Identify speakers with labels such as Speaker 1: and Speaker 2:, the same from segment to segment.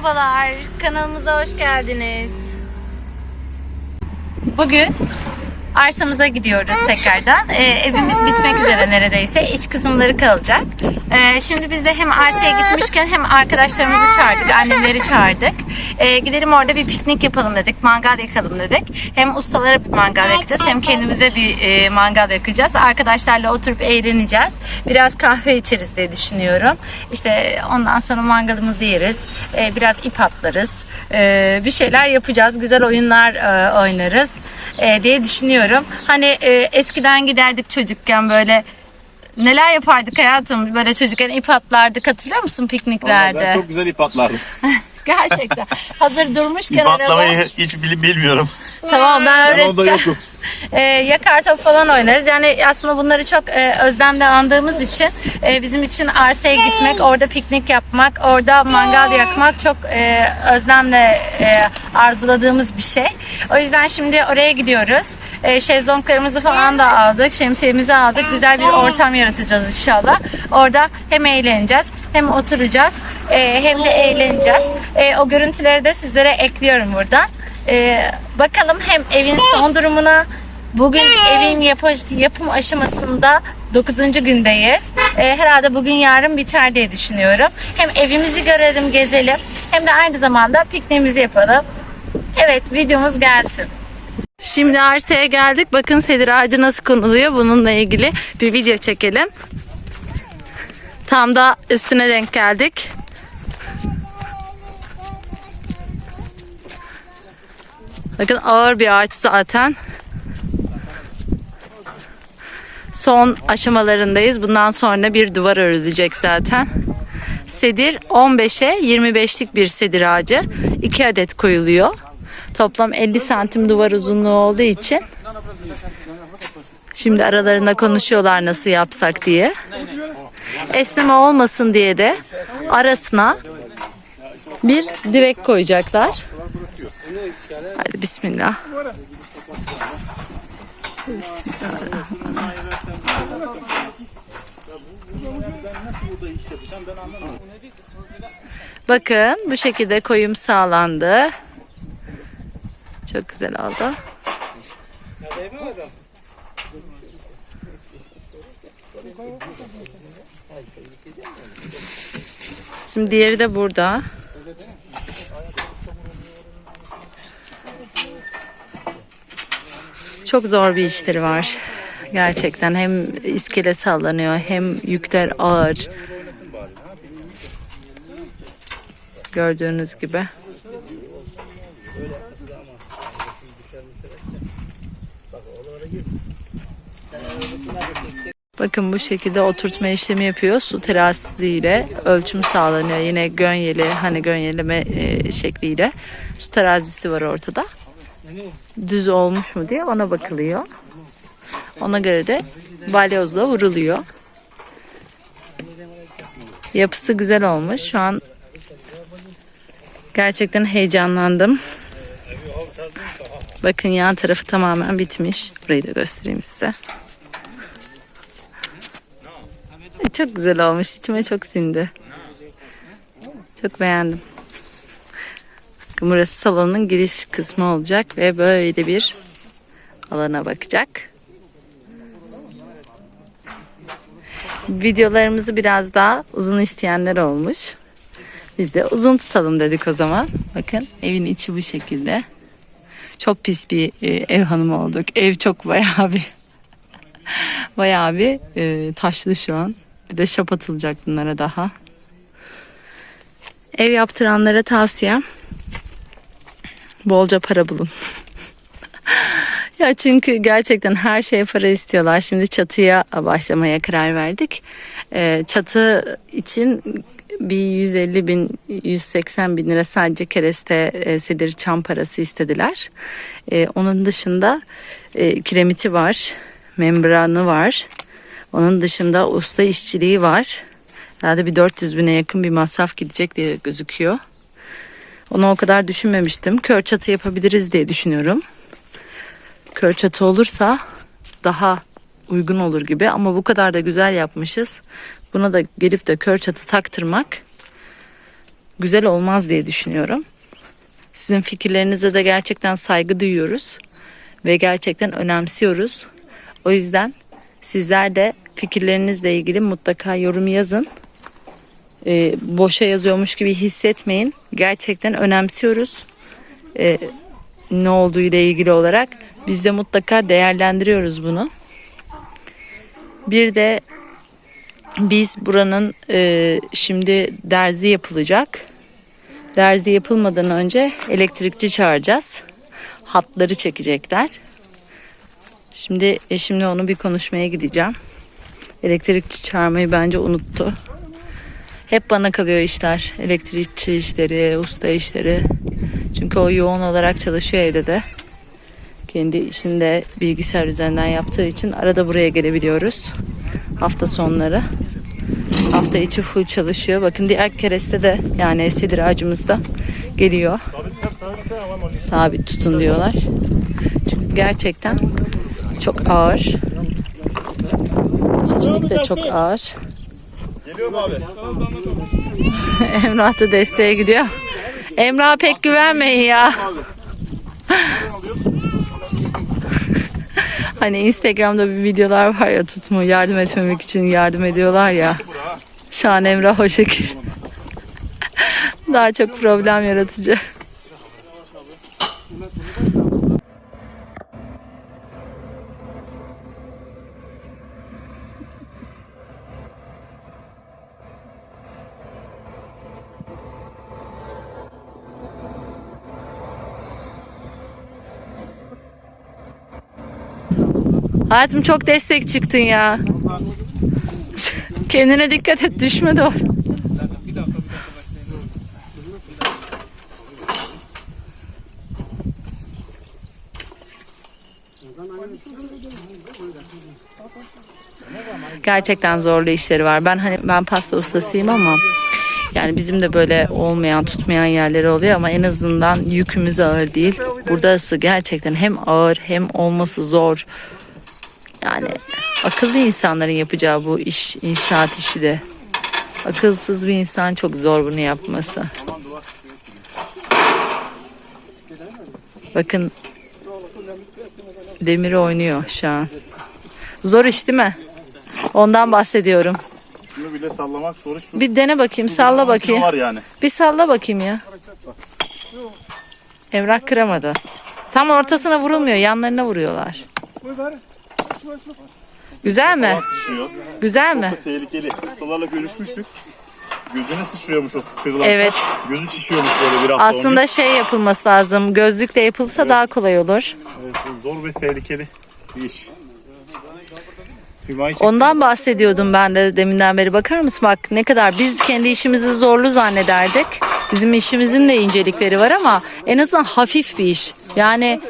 Speaker 1: Merhabalar, kanalımıza hoş geldiniz. Bugün arsamıza gidiyoruz tekrardan. Ee, evimiz bitmek üzere neredeyse. İç kısımları kalacak. Ee, şimdi biz de hem arsaya gitmişken hem arkadaşlarımızı çağırdık, annemleri çağırdık. Ee, gidelim orada bir piknik yapalım dedik, mangal yakalım dedik. Hem ustalara bir mangal yakacağız hem kendimize bir e, mangal yakacağız. Arkadaşlarla oturup eğleneceğiz. Biraz kahve içeriz diye düşünüyorum. İşte ondan sonra mangalımızı yeriz. Ee, biraz ip atlarız. Ee, bir şeyler yapacağız. Güzel oyunlar e, oynarız e, diye düşünüyorum. Hani e, eskiden giderdik çocukken böyle neler yapardık hayatım? Böyle çocukken ip atlardık. Hatırlıyor musun
Speaker 2: Vallahi
Speaker 1: pikniklerde?
Speaker 2: ben çok güzel ip atlardım.
Speaker 1: Gerçekten. Hazır durmuşken araba.
Speaker 2: hiç bil- bilmiyorum.
Speaker 1: Tamam ben
Speaker 2: Ben onda
Speaker 1: öğreteceğim.
Speaker 2: yokum.
Speaker 1: E, yakar top falan oynarız. Yani aslında bunları çok e, özlemle andığımız için e, bizim için arsaya gitmek, orada piknik yapmak, orada mangal yakmak çok e, özlemle e, arzuladığımız bir şey. O yüzden şimdi oraya gidiyoruz. E, şezlonglarımızı falan da aldık, şemsiyemizi aldık. Güzel bir ortam yaratacağız inşallah. Orada hem eğleneceğiz hem oturacağız e, hem de eğleneceğiz. E, o görüntüleri de sizlere ekliyorum buradan. Ee, bakalım hem evin son durumuna bugün evin yapa- yapım aşamasında 9. gündeyiz. Ee, herhalde bugün yarın biter diye düşünüyorum. Hem evimizi görelim, gezelim hem de aynı zamanda pikniğimizi yapalım. Evet videomuz gelsin. Şimdi arsaya geldik. Bakın sedir ağacı nasıl konuluyor. Bununla ilgili bir video çekelim. Tam da üstüne denk geldik. Bakın ağır bir ağaç zaten. Son aşamalarındayız. Bundan sonra bir duvar örülecek zaten. Sedir 15'e 25'lik bir sedir ağacı. 2 adet koyuluyor. Toplam 50 santim duvar uzunluğu olduğu için Şimdi aralarında konuşuyorlar nasıl yapsak diye. Esneme olmasın diye de arasına bir direk koyacaklar. Hadi bismillah. Bismillahirrahmanirrahim. Bakın bu şekilde koyum sağlandı. Çok güzel oldu. Şimdi diğeri de burada. Çok zor bir işleri var. Gerçekten hem iskele sallanıyor hem yükler ağır. Gördüğünüz gibi. Bakın bu şekilde oturtma işlemi yapıyor. Su terazisiyle ölçüm sağlanıyor. Yine gönyeli hani gönyeleme e, şekliyle. Su terazisi var ortada. Düz olmuş mu diye ona bakılıyor. Ona göre de balyozla vuruluyor. Yapısı güzel olmuş. Şu an gerçekten heyecanlandım. Bakın yan tarafı tamamen bitmiş. Burayı da göstereyim size. Çok güzel olmuş. İçime çok sindi. Çok beğendim. Burası salonun giriş kısmı olacak ve böyle bir alana bakacak. Videolarımızı biraz daha uzun isteyenler olmuş. Biz de uzun tutalım dedik o zaman. Bakın evin içi bu şekilde. Çok pis bir e, ev hanımı olduk. Ev çok bayağı bir bayağı bir e, taşlı şu an. Bir de şap atılacak bunlara daha. Ev yaptıranlara tavsiyem bolca para bulun. ya çünkü gerçekten her şeye para istiyorlar. Şimdi çatıya başlamaya karar verdik. Ee, çatı için bir 150 bin 180 bin lira sadece kereste e, sedir çam parası istediler. Ee, onun dışında e, kiremiti var, membranı var. Onun dışında usta işçiliği var. Herhalde bir 400 bine yakın bir masraf gidecek diye gözüküyor. Onu o kadar düşünmemiştim. Kör çatı yapabiliriz diye düşünüyorum. Kör çatı olursa daha uygun olur gibi ama bu kadar da güzel yapmışız. Buna da gelip de kör çatı taktırmak güzel olmaz diye düşünüyorum. Sizin fikirlerinize de gerçekten saygı duyuyoruz ve gerçekten önemsiyoruz. O yüzden sizler de fikirlerinizle ilgili mutlaka yorum yazın. Ee, boşa yazıyormuş gibi hissetmeyin. Gerçekten önemsiyoruz. Ee, ne olduğu ile ilgili olarak biz de mutlaka değerlendiriyoruz bunu. Bir de biz buranın e, şimdi derzi yapılacak. Derzi yapılmadan önce elektrikçi çağıracağız. Hatları çekecekler. Şimdi eşimle onu bir konuşmaya gideceğim. Elektrikçi çağırmayı bence unuttu. Hep bana kalıyor işler. Elektrikçi işleri, usta işleri. Çünkü o yoğun olarak çalışıyor evde de. Kendi işinde bilgisayar üzerinden yaptığı için arada buraya gelebiliyoruz. Hafta sonları. Hafta içi full çalışıyor. Bakın diğer kereste de yani sedir ağacımız da geliyor. Sabit tutun diyorlar. Çünkü gerçekten çok ağır. İşçilik de çok ağır.
Speaker 2: Geliyorum abi.
Speaker 1: Emrah da desteğe gidiyor. Emrah pek güvenmeyin ya. Hani Instagram'da bir videolar var ya tutma yardım etmemek için yardım ediyorlar ya. Şu an Emrah o şekil. Daha çok problem yaratıcı. Hayatım çok destek çıktın ya. Kendine dikkat et düşme doğru. Gerçekten zorlu işleri var. Ben hani ben pasta ustasıyım ama yani bizim de böyle olmayan tutmayan yerleri oluyor ama en azından yükümüz ağır değil. Buradası gerçekten hem ağır hem olması zor. Yani akıllı insanların yapacağı bu iş inşaat işi de. Akılsız bir insan çok zor bunu yapması. Bakın demir oynuyor şu an. Zor iş değil mi? Ondan bahsediyorum.
Speaker 2: Şunu bile sallamak soru şu.
Speaker 1: Bir dene bakayım, salla bakayım.
Speaker 2: Var yani.
Speaker 1: Bir salla bakayım ya. Evrak kıramadı. Tam ortasına vurulmuyor, yanlarına vuruyorlar. Güzel mi?
Speaker 2: Sıçrıyor.
Speaker 1: Güzel mi?
Speaker 2: Tehlikeli. Ustalarla görüşmüştük. Gözüne sıçrıyormuş o kırılan
Speaker 1: Evet.
Speaker 2: taş. Gözü şişiyormuş böyle bir hafta
Speaker 1: Aslında şey yapılması lazım. Gözlük de yapılsa daha kolay olur.
Speaker 2: Evet, bu zor ve tehlikeli bir iş. Hümayi
Speaker 1: Ondan bahsediyordum ben de deminden beri. Bakar mısın bak ne kadar biz kendi işimizi zorlu zannederdik. Bizim işimizin de incelikleri var ama en azından hafif bir iş. Yani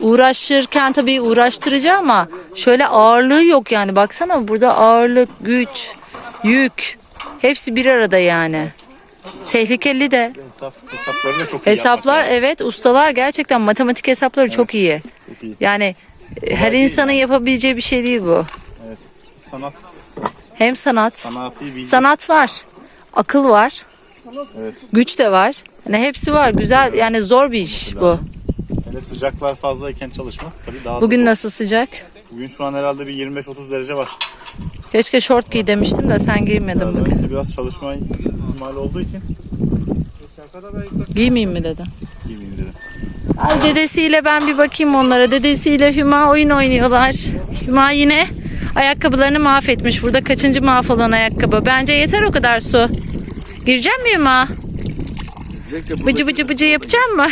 Speaker 1: uğraşırken tabii uğraştırıcı ama şöyle ağırlığı yok yani. Baksana burada ağırlık, güç, yük hepsi bir arada yani. Tehlikeli de.
Speaker 2: Hesap, hesaplarını da çok iyi
Speaker 1: Hesaplar evet ustalar gerçekten matematik hesapları çok iyi.
Speaker 2: Çok iyi.
Speaker 1: Yani e, her insanın yapabileceği bir şey değil bu.
Speaker 2: Sanat,
Speaker 1: Hem sanat,
Speaker 2: sanatı bilgi.
Speaker 1: sanat var, akıl var,
Speaker 2: Evet.
Speaker 1: güç de var. Yani hepsi var. Güzel yani zor bir iş bu.
Speaker 2: Hele sıcaklar fazlayken çalışmak tabii daha da
Speaker 1: Bugün
Speaker 2: zor.
Speaker 1: nasıl sıcak?
Speaker 2: Bugün şu an herhalde bir 25-30 derece var.
Speaker 1: Keşke şort giy demiştim de sen giymedin bugün.
Speaker 2: İşte biraz çalışma ihtimali olduğu için
Speaker 1: Giymeyeyim mi dedim.
Speaker 2: giymeyeyim dedim.
Speaker 1: Ay dedesiyle ben bir bakayım onlara. Dedesiyle Hüma oyun oynuyorlar. Hüma yine ayakkabılarını mahvetmiş. Burada kaçıncı mahvolan ayakkabı. Bence yeter o kadar su. Girecek mi Hüma? Bıcı bıcı bıcı yapacak mı?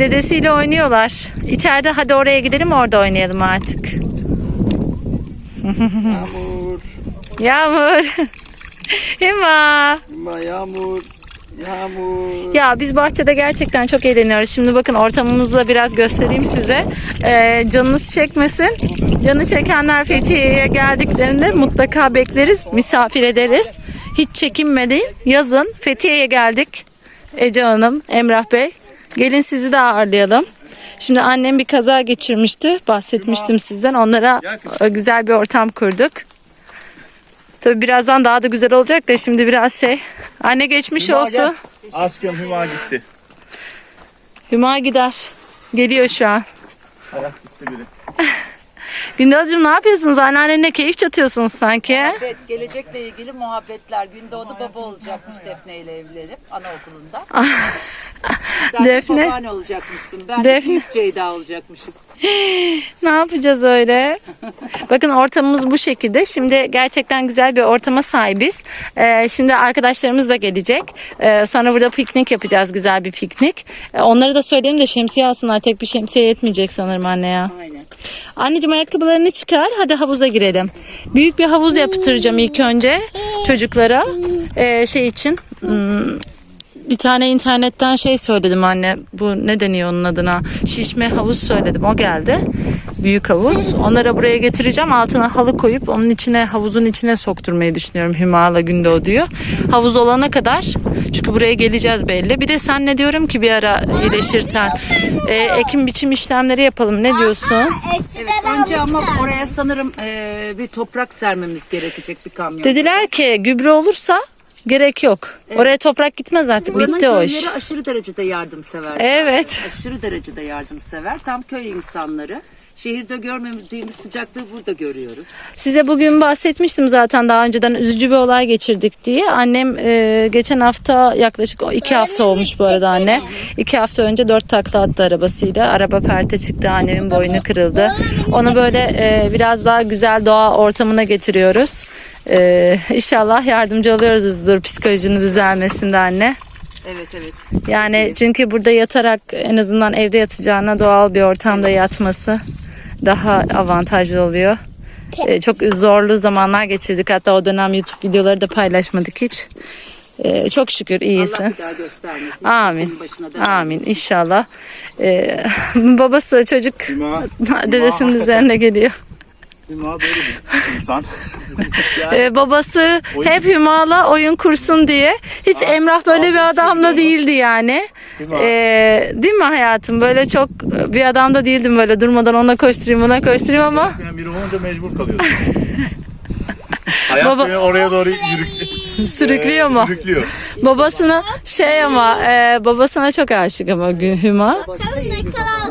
Speaker 1: Dedesiyle oynuyorlar. İçeride hadi oraya gidelim orada oynayalım artık.
Speaker 3: Yağmur,
Speaker 1: Yağmur. Hüma.
Speaker 3: yağmur, yağmur, yağmur.
Speaker 1: Ya biz bahçede gerçekten çok eğleniyoruz. Şimdi bakın ortamımızı da biraz göstereyim size. Ee, canınız çekmesin. Canı çekenler Fethiye'ye geldiklerinde mutlaka bekleriz, misafir ederiz. Hiç çekinmeden yazın. Fethiye'ye geldik. Ece Hanım, Emrah Bey. Gelin sizi de ağırlayalım. Şimdi annem bir kaza geçirmişti. Bahsetmiştim sizden. Onlara e, güzel bir ortam kurduk. Tabii birazdan daha da güzel olacak da şimdi biraz şey. Anne geçmiş olsun.
Speaker 2: Aşkım Hüma gitti.
Speaker 1: Hüma gider. Geliyor şu an.
Speaker 2: Hayat gitti biri.
Speaker 1: Gündazcığım ne yapıyorsunuz? Anneannenle keyif çatıyorsunuz sanki.
Speaker 4: Evet, gelecekle ilgili muhabbetler. Gündoğdu baba olacakmış Defne ile evlenip anaokulunda. Sen
Speaker 1: Defne.
Speaker 4: de babaanne olacakmışsın. Ben
Speaker 1: Defne.
Speaker 4: de büyük Ceyda olacakmışım.
Speaker 1: Ne yapacağız öyle? Bakın ortamımız bu şekilde. Şimdi gerçekten güzel bir ortama sahibiz. Ee, şimdi arkadaşlarımız da gelecek. Ee, sonra burada piknik yapacağız. Güzel bir piknik. Ee, onlara da söyleyelim de şemsiye alsınlar. Tek bir şemsiye yetmeyecek sanırım anne ya.
Speaker 4: Aynen.
Speaker 1: Anneciğim ayakkabılarını çıkar. Hadi havuza girelim. Büyük bir havuz yaptıracağım ilk önce çocuklara. Ee, şey için. hmm, bir tane internetten şey söyledim anne. Bu ne deniyor onun adına? Şişme havuz söyledim. O geldi. Büyük havuz. Onlara buraya getireceğim. Altına halı koyup onun içine havuzun içine sokturmayı düşünüyorum Hüma'la Gündoğdu'yu. Havuz olana kadar. Çünkü buraya geleceğiz belli. Bir de sen ne diyorum ki bir ara iyileşirsen. Ee, ekim biçim işlemleri yapalım. Ne diyorsun?
Speaker 4: Evet, önce ama oraya sanırım eee, bir toprak sermemiz gerekecek bir kamyon.
Speaker 1: Dediler ki gübre olursa gerek yok. Oraya toprak gitmez artık.
Speaker 4: Buranın
Speaker 1: Bitti o iş.
Speaker 4: aşırı derecede yardımsever.
Speaker 1: Evet.
Speaker 4: zaten. Aşırı derecede yardımsever. Tam köy insanları. Şehirde görmediğimiz sıcaklığı burada görüyoruz.
Speaker 1: Size bugün bahsetmiştim zaten daha önceden üzücü bir olay geçirdik diye. Annem e, geçen hafta yaklaşık iki hafta olmuş bu arada anne. İki hafta önce dört takla attı arabasıyla. Araba perte çıktı. Annemin boynu kırıldı. Onu böyle e, biraz daha güzel doğa ortamına getiriyoruz. E, inşallah yardımcı oluyoruzdur psikolojinin düzelmesinde anne.
Speaker 4: Evet evet.
Speaker 1: Yani çünkü burada yatarak en azından evde yatacağına doğal bir ortamda yatması daha avantajlı oluyor. Ee, çok zorlu zamanlar geçirdik. Hatta o dönem YouTube videoları da paylaşmadık hiç. Ee, çok şükür iyisin.
Speaker 4: Allah bir daha göstermesin.
Speaker 1: Amin. Amin inşallah. Ee, babası çocuk dedesinin
Speaker 2: Hüma.
Speaker 1: üzerine geliyor.
Speaker 2: Hüma böyle bir insan.
Speaker 1: Ee, babası hep Hüma'la oyun kursun diye. Hiç Emrah böyle bir adam da değildi yani.
Speaker 2: Hüma.
Speaker 1: Ee, değil mi hayatım? Böyle çok bir adam da değildim böyle durmadan ona koşturayım ona koşturayım ama
Speaker 2: Yani biri olunca mecbur kalıyorsun. Hayat
Speaker 1: Baba-
Speaker 2: oraya doğru yürük,
Speaker 1: sürüklüyor
Speaker 2: e,
Speaker 1: mu?
Speaker 2: Sürüklüyor.
Speaker 1: Babasına şey ama e, babasına çok aşık ama Gü- Hüma.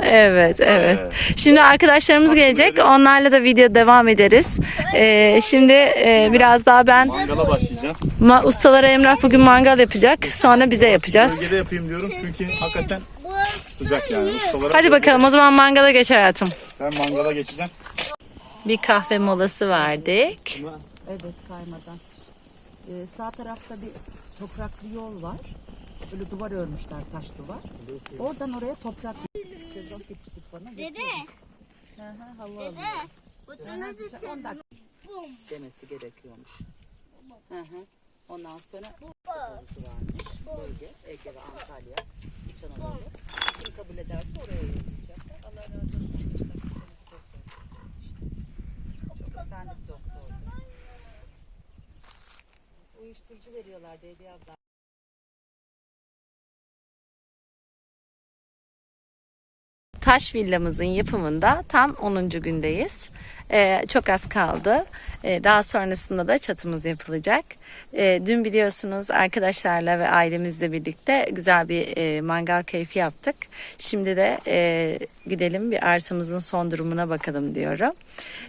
Speaker 1: Evet, evet. Şimdi arkadaşlarımız gelecek. Onlarla da video devam ederiz. Ee, şimdi e, biraz daha ben
Speaker 2: Mangala başlayacağım.
Speaker 1: ma- ustalara Emrah bugün mangal yapacak. Sonra bize yapacağız.
Speaker 2: Bölgede yapayım diyorum çünkü hakikaten sıcak yani. Ustalara
Speaker 1: Hadi bakalım o zaman mangala geç hayatım.
Speaker 2: Ben mangala geçeceğim.
Speaker 1: Bir kahve molası verdik.
Speaker 4: Evet kaymadan. Ee, sağ tarafta bir topraklı yol var. Böyle duvar örmüşler taş duvar. Oradan oraya toprak şezlong getirdik bana.
Speaker 5: Dede.
Speaker 4: Hı hı, hava.
Speaker 5: Dede. Butunu
Speaker 4: Dışarı 10 dakika demesi gerekiyormuş. Hı hı. Ondan sonra varmış. Bölge, Ege ve Antalya, İç Anadolu. Kim kabul ederse oraya yollayacaklar. Allah razı olsun. Dakika doktor. Çok efendi bir doktordu. Uyuşturucu veriyorlar dedi abla.
Speaker 1: Taş villamızın yapımında tam 10. gündeyiz. Ee, çok az kaldı. Ee, daha sonrasında da çatımız yapılacak. Ee, dün biliyorsunuz arkadaşlarla ve ailemizle birlikte güzel bir e, mangal keyfi yaptık. Şimdi de e, gidelim bir arsamızın son durumuna bakalım diyorum.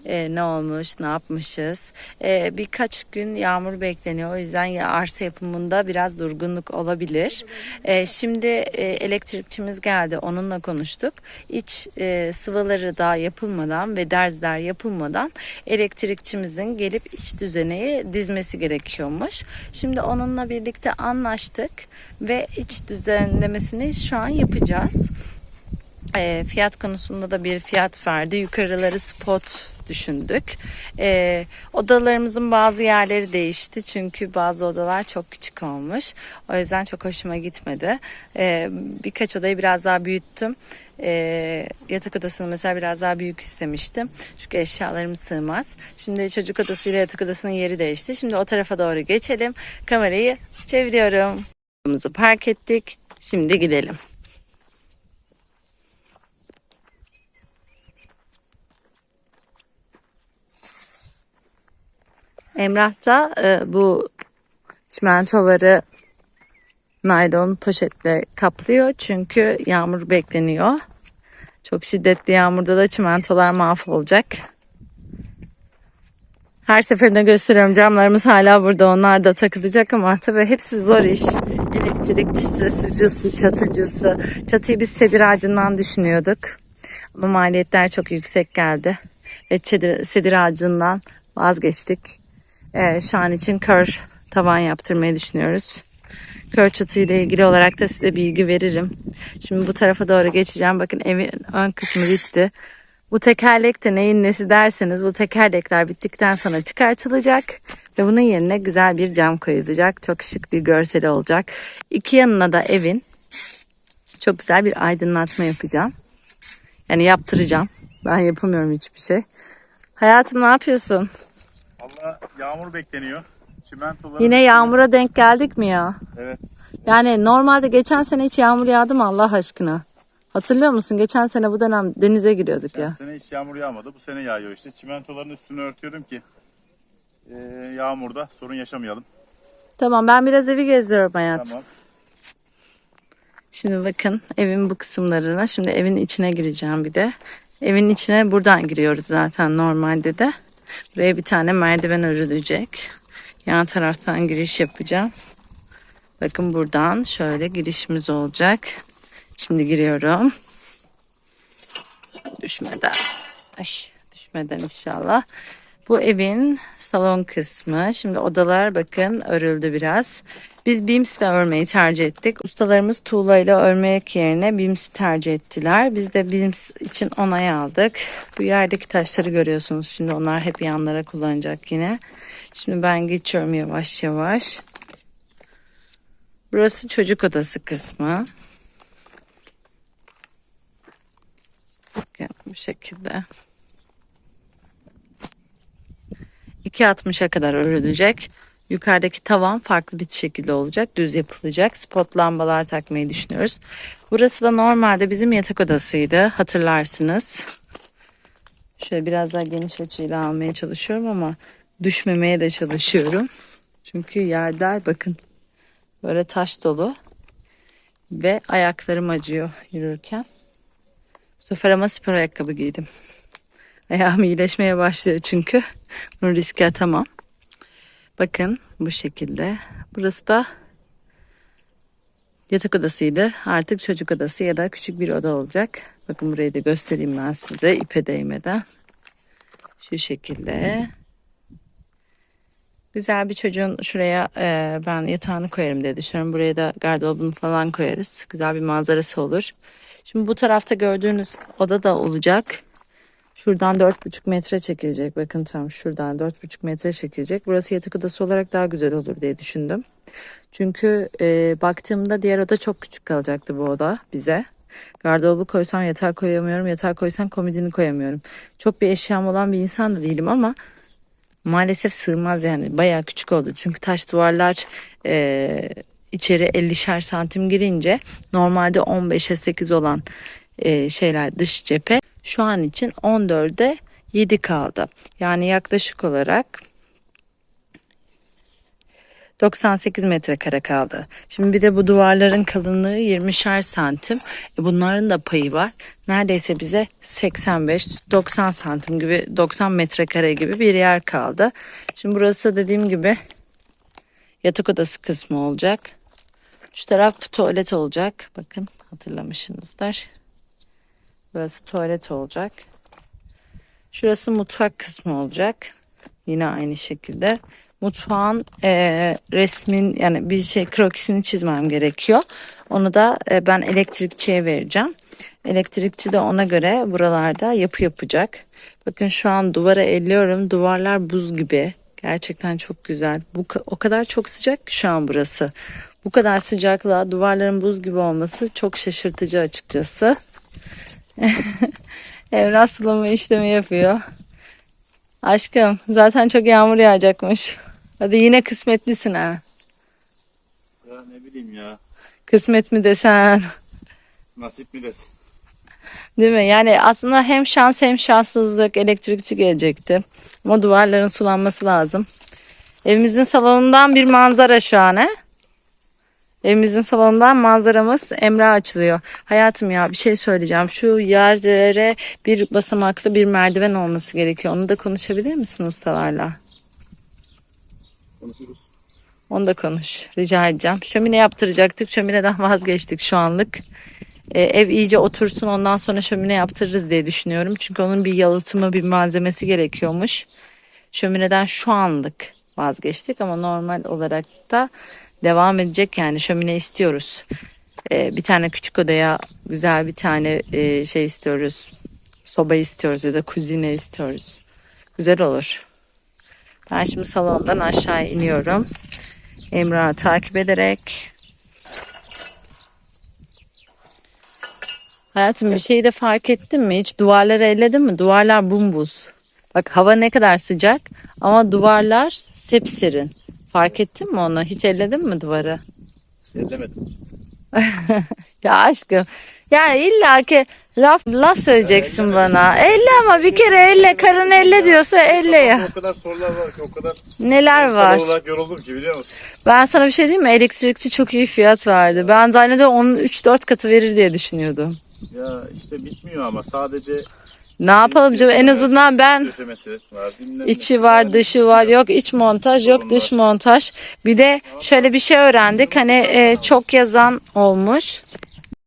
Speaker 1: Ee, ne olmuş, ne yapmışız. Ee, birkaç gün yağmur bekleniyor. O yüzden ya arsa yapımında biraz durgunluk olabilir. Ee, şimdi e, elektrikçimiz geldi. Onunla konuştuk. İç e, sıvaları daha yapılmadan ve derzler yapılmadan elektrikçimizin gelip iç düzeneyi dizmesi gerekiyormuş. Şimdi onunla birlikte anlaştık ve iç düzenlemesini şu an yapacağız. E, fiyat konusunda da bir fiyat verdi. Yukarıları spot düşündük. E, odalarımızın bazı yerleri değişti çünkü bazı odalar çok küçük olmuş. O yüzden çok hoşuma gitmedi. E, birkaç odayı biraz daha büyüttüm. E, yatak odasını mesela biraz daha büyük istemiştim. Çünkü eşyalarım sığmaz. Şimdi çocuk odasıyla yatak odasının yeri değişti. Şimdi o tarafa doğru geçelim. Kamerayı çeviriyorum. Arabamızı park ettik. Şimdi gidelim. Emrah da e, bu çimentoları naylon poşetle kaplıyor çünkü yağmur bekleniyor. Çok şiddetli yağmurda da çimentolar mahvolacak. Her seferinde gösteriyorum camlarımız hala burada onlar da takılacak ama tabii hepsi zor iş. Elektrikçisi, sucusu, çatıcısı. Çatıyı biz sedir ağacından düşünüyorduk. Ama maliyetler çok yüksek geldi. Ve çedir- sedir ağacından vazgeçtik. Ee, şu an için kör tavan yaptırmayı düşünüyoruz. Kör çatı ile ilgili olarak da size bilgi veririm. Şimdi bu tarafa doğru geçeceğim. Bakın evin ön kısmı bitti. Bu tekerlek de neyin nesi derseniz bu tekerlekler bittikten sonra çıkartılacak ve bunun yerine güzel bir cam koyulacak. Çok şık bir görseli olacak. İki yanına da evin çok güzel bir aydınlatma yapacağım. Yani yaptıracağım. Ben yapamıyorum hiçbir şey. Hayatım ne yapıyorsun?
Speaker 2: Valla yağmur bekleniyor.
Speaker 1: Yine yağmura denk geldik mi ya?
Speaker 2: Evet.
Speaker 1: Yani normalde geçen sene hiç yağmur yağdı mı Allah aşkına? Hatırlıyor musun? Geçen sene bu dönem denize giriyorduk
Speaker 2: Bu
Speaker 1: ya.
Speaker 2: sene hiç yağmur yağmadı. Bu sene yağıyor işte. Çimentoların üstünü örtüyorum ki e, yağmurda sorun yaşamayalım.
Speaker 1: Tamam ben biraz evi gezdiriyorum hayatım.
Speaker 2: Tamam.
Speaker 1: Şimdi bakın evin bu kısımlarına. Şimdi evin içine gireceğim bir de. Evin içine buradan giriyoruz zaten normalde de. Buraya bir tane merdiven örülecek. Yan taraftan giriş yapacağım. Bakın buradan şöyle girişimiz olacak. Şimdi giriyorum. Düşmeden. Ay, düşmeden inşallah. Bu evin salon kısmı. Şimdi odalar bakın örüldü biraz. Biz Bims'le örmeyi tercih ettik. Ustalarımız tuğla ile örmek yerine Bims tercih ettiler. Biz de Bims için onay aldık. Bu yerdeki taşları görüyorsunuz. Şimdi onlar hep yanlara kullanacak yine. Şimdi ben geçiyorum yavaş yavaş. Burası çocuk odası kısmı. Bakın bu şekilde. 2.60'a kadar örülecek. Yukarıdaki tavan farklı bir şekilde olacak. Düz yapılacak. Spot lambalar takmayı düşünüyoruz. Burası da normalde bizim yatak odasıydı. Hatırlarsınız. Şöyle biraz daha geniş açıyla almaya çalışıyorum ama düşmemeye de çalışıyorum. Çünkü yerler bakın böyle taş dolu. Ve ayaklarım acıyor yürürken. Bu sefer ama spor ayakkabı giydim. Ayağım iyileşmeye başlıyor çünkü. Bunu riske atamam. Bakın bu şekilde. Burası da yatak odasıydı. Artık çocuk odası ya da küçük bir oda olacak. Bakın burayı da göstereyim ben size ipe değmeden. Şu şekilde. Güzel bir çocuğun şuraya e, ben yatağını koyarım diye düşünüyorum. Buraya da gardırobunu falan koyarız. Güzel bir manzarası olur. Şimdi bu tarafta gördüğünüz oda da olacak. Şuradan 4,5 metre çekilecek. Bakın tam şuradan 4,5 metre çekilecek. Burası yatak odası olarak daha güzel olur diye düşündüm. Çünkü e, baktığımda diğer oda çok küçük kalacaktı bu oda bize. Gardırobu koysam yatağı koyamıyorum. Yatağı koysam komodini koyamıyorum. Çok bir eşyam olan bir insan da değilim ama maalesef sığmaz yani. Bayağı küçük oldu. Çünkü taş duvarlar e, içeri 50'şer santim girince normalde 15'e 8 olan e, şeyler dış cephe şu an için 14'e 7 kaldı. Yani yaklaşık olarak 98 metrekare kaldı. Şimdi bir de bu duvarların kalınlığı 20'şer santim. E bunların da payı var. Neredeyse bize 85-90 santim gibi 90 metrekare gibi bir yer kaldı. Şimdi burası dediğim gibi yatak odası kısmı olacak. Şu taraf tuvalet olacak. Bakın hatırlamışsınızdır. Burası tuvalet olacak. Şurası mutfak kısmı olacak. Yine aynı şekilde. Mutfağın e, resmin yani bir şey krokisini çizmem gerekiyor. Onu da e, ben elektrikçiye vereceğim. Elektrikçi de ona göre buralarda yapı yapacak. Bakın şu an duvara elliyorum. Duvarlar buz gibi. Gerçekten çok güzel. Bu o kadar çok sıcak ki şu an burası. Bu kadar sıcaklığa duvarların buz gibi olması çok şaşırtıcı açıkçası. Evren sulama işlemi yapıyor. Aşkım zaten çok yağmur yağacakmış. Hadi yine kısmetlisin ha.
Speaker 2: Ya ne bileyim ya.
Speaker 1: Kısmet mi desen.
Speaker 2: Nasip mi desin?
Speaker 1: Değil mi? Yani aslında hem şans hem şanssızlık elektrikçi gelecekti. Ama duvarların sulanması lazım. Evimizin salonundan bir manzara şu an he? Evimizin salonundan manzaramız Emre açılıyor. Hayatım ya bir şey söyleyeceğim. Şu yerlere bir basamaklı bir merdiven olması gerekiyor. Onu da konuşabilir misin ustalarla?
Speaker 2: Konuşuruz.
Speaker 1: Onu da konuş. Rica edeceğim. Şömine yaptıracaktık. Şömineden vazgeçtik şu anlık. Ee, ev iyice otursun ondan sonra şömine yaptırırız diye düşünüyorum. Çünkü onun bir yalıtımı bir malzemesi gerekiyormuş. Şömineden şu anlık vazgeçtik ama normal olarak da devam edecek yani şömine istiyoruz. Ee, bir tane küçük odaya güzel bir tane e, şey istiyoruz. Soba istiyoruz ya da kuzine istiyoruz. Güzel olur. Ben şimdi salondan aşağı iniyorum. Emrah'ı takip ederek. Hayatım bir şeyi de fark ettin mi? Hiç duvarları elledin mi? Duvarlar bumbuz. Bak hava ne kadar sıcak ama duvarlar sepserin. Fark ettin mi onu? Hiç elledin mi duvarı?
Speaker 2: Ellemedim.
Speaker 1: Ya aşkım. Yani illa ki laf, laf söyleyeceksin bana. Elle ama bir kere elle. Karın elle diyorsa elle ya.
Speaker 2: O kadar sorular var ki o kadar
Speaker 1: Neler
Speaker 2: var.
Speaker 1: var?
Speaker 2: olarak yoruldum ki biliyor musun?
Speaker 1: Ben sana bir şey diyeyim mi? Elektrikçi çok iyi fiyat verdi. Ben zannediyorum onun 3-4 katı verir diye düşünüyordum.
Speaker 2: Ya işte bitmiyor ama sadece
Speaker 1: Ne yapalım canım? En azından ben içi var, dışı var. Yok iç montaj, yok dış montaj. Bir de şöyle bir şey öğrendik. Hani e, çok yazan olmuş.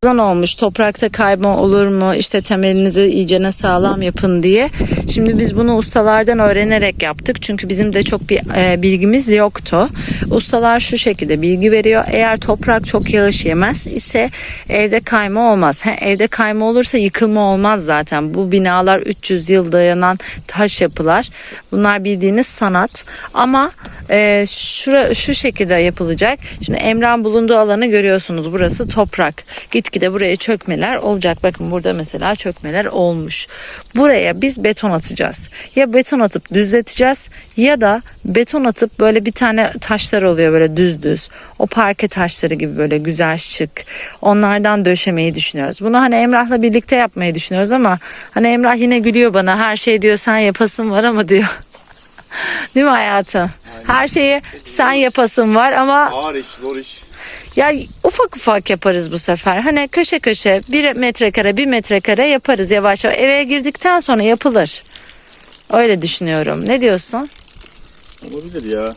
Speaker 1: Yazan olmuş. Toprakta kayma olur mu? İşte temelinizi iyicene sağlam yapın diye. Şimdi biz bunu ustalardan öğrenerek yaptık. Çünkü bizim de çok bir e, bilgimiz yoktu. Ustalar şu şekilde bilgi veriyor. Eğer toprak çok yağış yemez ise evde kayma olmaz. He, evde kayma olursa yıkılma olmaz zaten. Bu binalar 300 yıl dayanan taş yapılar. Bunlar bildiğiniz sanat. Ama e, şura, şu şekilde yapılacak. Şimdi Emrah'ın bulunduğu alanı görüyorsunuz. Burası toprak. Gitgide buraya çökmeler olacak. Bakın burada mesela çökmeler olmuş. Buraya biz beton atacağız. Ya beton atıp düzleteceğiz ya da beton atıp böyle bir tane taşlar oluyor böyle düz düz. O parke taşları gibi böyle güzel şık. Onlardan döşemeyi düşünüyoruz. Bunu hani Emrah'la birlikte yapmayı düşünüyoruz ama hani Emrah yine gülüyor bana. Her şey diyor sen yapasın var ama diyor. Değil mi hayatım? Her şeyi sen yapasın var ama
Speaker 2: Ağır iş, zor iş.
Speaker 1: Ya ufak ufak yaparız bu sefer. Hani köşe köşe bir metrekare bir metrekare yaparız yavaş yavaş. Eve girdikten sonra yapılır. Öyle düşünüyorum. Ne diyorsun?
Speaker 2: Olabilir ya.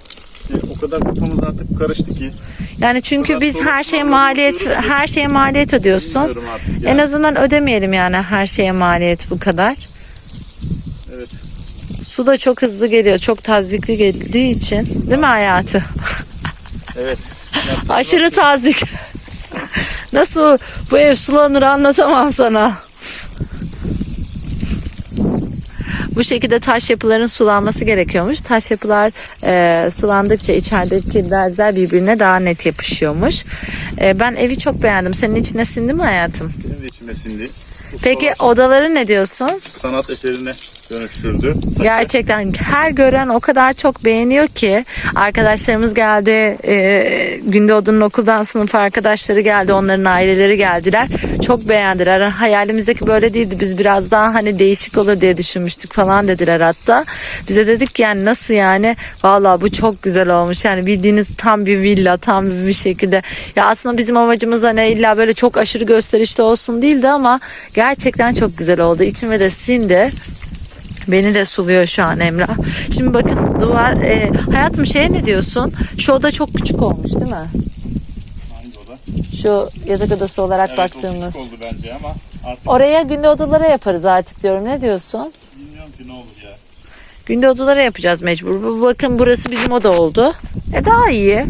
Speaker 2: Yani o kadar kafamız artık karıştı ki.
Speaker 1: Yani çünkü biz her şeye maliyet her şeye maliyet ödüyorsun. En azından ödemeyelim yani her şeye maliyet bu kadar.
Speaker 2: Evet.
Speaker 1: Su da çok hızlı geliyor. Çok tazikli geldiği için. Değil mi hayatı?
Speaker 2: Evet.
Speaker 1: Aşırı tazik. Nasıl bu ev sulanır anlatamam sana. Bu şekilde taş yapıların sulanması gerekiyormuş. Taş yapılar e, sulandıkça içerideki derzler birbirine daha net yapışıyormuş. E, ben evi çok beğendim. Senin içine sindi mi hayatım?
Speaker 2: Benim de içime sindi.
Speaker 1: Peki
Speaker 2: Ustalar
Speaker 1: odaları ne diyorsun?
Speaker 2: sanat eserine dönüştürdü.
Speaker 1: Gerçekten her gören o kadar çok beğeniyor ki. Arkadaşlarımız geldi e, Gündoğdu'nun okuldan sınıf arkadaşları geldi onların aileleri geldiler. Çok beğendiler. Hayalimizdeki böyle değildi. Biz biraz daha hani değişik olur diye düşünmüştük falan dediler hatta. Bize dedik ki yani nasıl yani? Valla bu çok güzel olmuş. Yani bildiğiniz tam bir villa tam bir, bir şekilde. Ya aslında bizim amacımız hani illa böyle çok aşırı gösterişli olsun değildi ama gerçekten çok güzel oldu. İçime de sindi Beni de suluyor şu an Emrah. Şimdi bakın duvar e, hayatım şeye ne diyorsun? Şu oda çok küçük olmuş değil mi?
Speaker 2: Hangi oda?
Speaker 1: Şu yatak odası olarak
Speaker 2: Evet
Speaker 1: baktığımız.
Speaker 2: küçük oldu bence ama artık
Speaker 1: Oraya günde odalara yaparız artık diyorum. Ne diyorsun?
Speaker 2: bilmiyorum ki ne olur ya.
Speaker 1: Günde odalara yapacağız mecbur. Bu- Bakın burası bizim oda oldu. E daha iyi.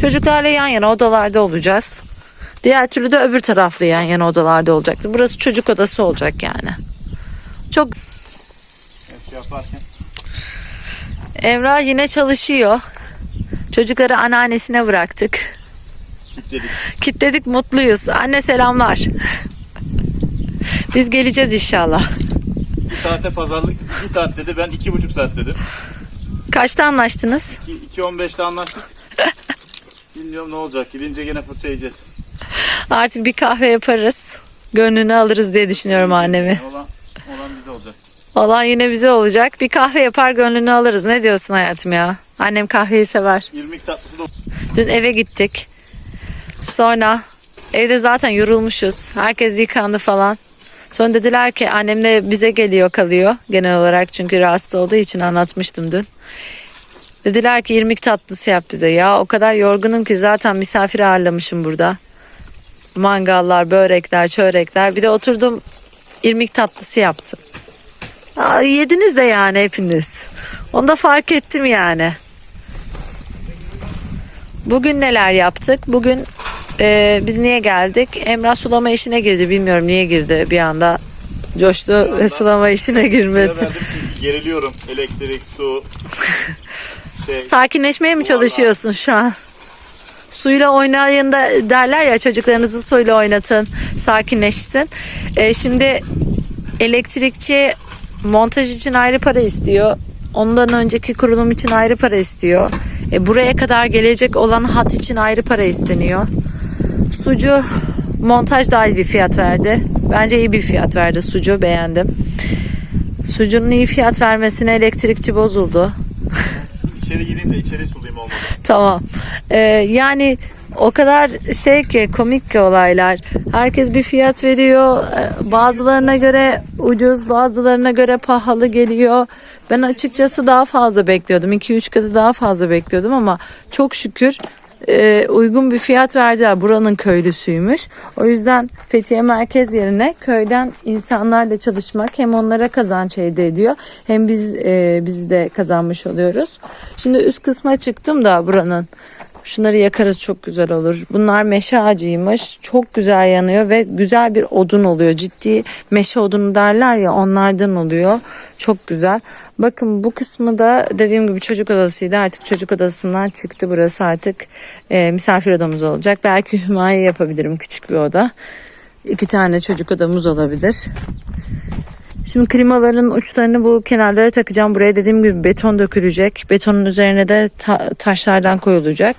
Speaker 1: Çocuklarla yan yana odalarda olacağız. Diğer türlü de öbür taraflı yan yana odalarda olacaktı. Burası çocuk odası olacak yani. Çok
Speaker 2: şey yaparken
Speaker 1: Emrah yine çalışıyor. Çocukları anneannesine bıraktık.
Speaker 2: kilitledik.
Speaker 1: Kitledik mutluyuz. Anne selamlar. Biz geleceğiz inşallah.
Speaker 2: Bir saate pazarlık, iki saat dedi ben iki buçuk saat dedim.
Speaker 1: Kaçta anlaştınız?
Speaker 2: 2.15'te anlaştık. Bilmiyorum ne olacak. Gidince gene fırça yiyeceğiz.
Speaker 1: Artık bir kahve yaparız. Gönlünü alırız diye düşünüyorum annemi.
Speaker 2: Olan, olan bize olacak.
Speaker 1: Olan yine bize olacak. Bir kahve yapar gönlünü alırız. Ne diyorsun hayatım ya? Annem kahveyi sever.
Speaker 2: İrmik tatlısı da
Speaker 1: Dün eve gittik. Sonra evde zaten yorulmuşuz. Herkes yıkandı falan. Sonra dediler ki annem de bize geliyor kalıyor genel olarak çünkü rahatsız olduğu için anlatmıştım dün. Dediler ki irmik tatlısı yap bize. Ya o kadar yorgunum ki zaten misafir ağırlamışım burada. Mangallar, börekler, çörekler. Bir de oturdum irmik tatlısı yaptım. Aa, yediniz de yani hepiniz. Onu da fark ettim yani. Bugün neler yaptık? Bugün e, biz niye geldik? Emrah sulama işine girdi. Bilmiyorum niye girdi bir anda. Coştu ve sulama işine girmedi.
Speaker 2: Verdim çünkü geriliyorum. Elektrik, su. Şey,
Speaker 1: Sakinleşmeye mi çalışıyorsun şu an? Suyla oynayın da derler ya çocuklarınızı suyla oynatın, sakinleşsin. Ee, şimdi elektrikçi montaj için ayrı para istiyor. Ondan önceki kurulum için ayrı para istiyor. E, buraya kadar gelecek olan hat için ayrı para isteniyor. Sucu montaj dahil bir fiyat verdi. Bence iyi bir fiyat verdi sucu beğendim. Sucunun iyi fiyat vermesine elektrikçi bozuldu.
Speaker 2: içeri gireyim de içeri sulayayım olmadı.
Speaker 1: Tamam. Ee, yani o kadar şey ki komik ki olaylar. Herkes bir fiyat veriyor. Ee, Bazılarına göre ucuz, bazılarına göre pahalı geliyor. Ben açıkçası daha fazla bekliyordum. 2-3 katı daha fazla bekliyordum ama çok şükür e, uygun bir fiyat verdiler. Buranın köylüsüymüş. O yüzden Fethiye merkez yerine köyden insanlarla çalışmak hem onlara kazanç elde ediyor hem biz e, de kazanmış oluyoruz. Şimdi üst kısma çıktım da buranın. Şunları yakarız çok güzel olur. Bunlar meşe ağacıymış. Çok güzel yanıyor ve güzel bir odun oluyor. Ciddi meşe odunu derler ya onlardan oluyor. Çok güzel. Bakın bu kısmı da dediğim gibi çocuk odasıydı. Artık çocuk odasından çıktı. Burası artık e, misafir odamız olacak. Belki hümaye yapabilirim küçük bir oda. İki tane çocuk odamız olabilir. Şimdi klimaların uçlarını bu kenarlara takacağım. Buraya dediğim gibi beton dökülecek. Betonun üzerine de ta- taşlardan koyulacak.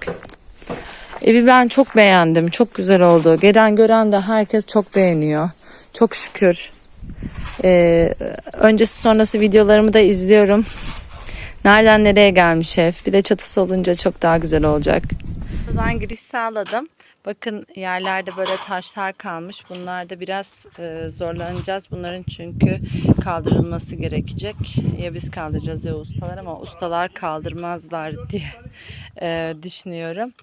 Speaker 1: Evi ben çok beğendim. Çok güzel oldu. Gelen gören de herkes çok beğeniyor. Çok şükür. Ee, öncesi sonrası videolarımı da izliyorum. Nereden nereye gelmiş ev. Bir de çatısı olunca çok daha güzel olacak. Buradan giriş sağladım. Bakın yerlerde böyle taşlar kalmış. Bunlarda biraz e, zorlanacağız. Bunların çünkü kaldırılması gerekecek. Ya biz kaldıracağız ya ustalar ama ustalar kaldırmazlar diye e, düşünüyorum.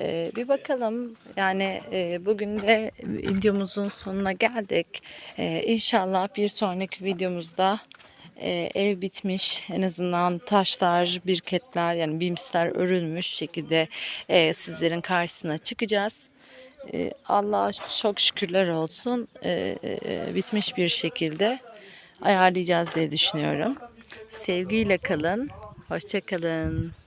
Speaker 1: E, bir bakalım. Yani e, bugün de videomuzun sonuna geldik. E, inşallah bir sonraki videomuzda e, ev bitmiş. En azından taşlar, birketler yani bimsler örülmüş şekilde e, sizlerin karşısına çıkacağız. E, Allah'a çok şükürler olsun. E, e, bitmiş bir şekilde ayarlayacağız diye düşünüyorum. Sevgiyle kalın. Hoşçakalın.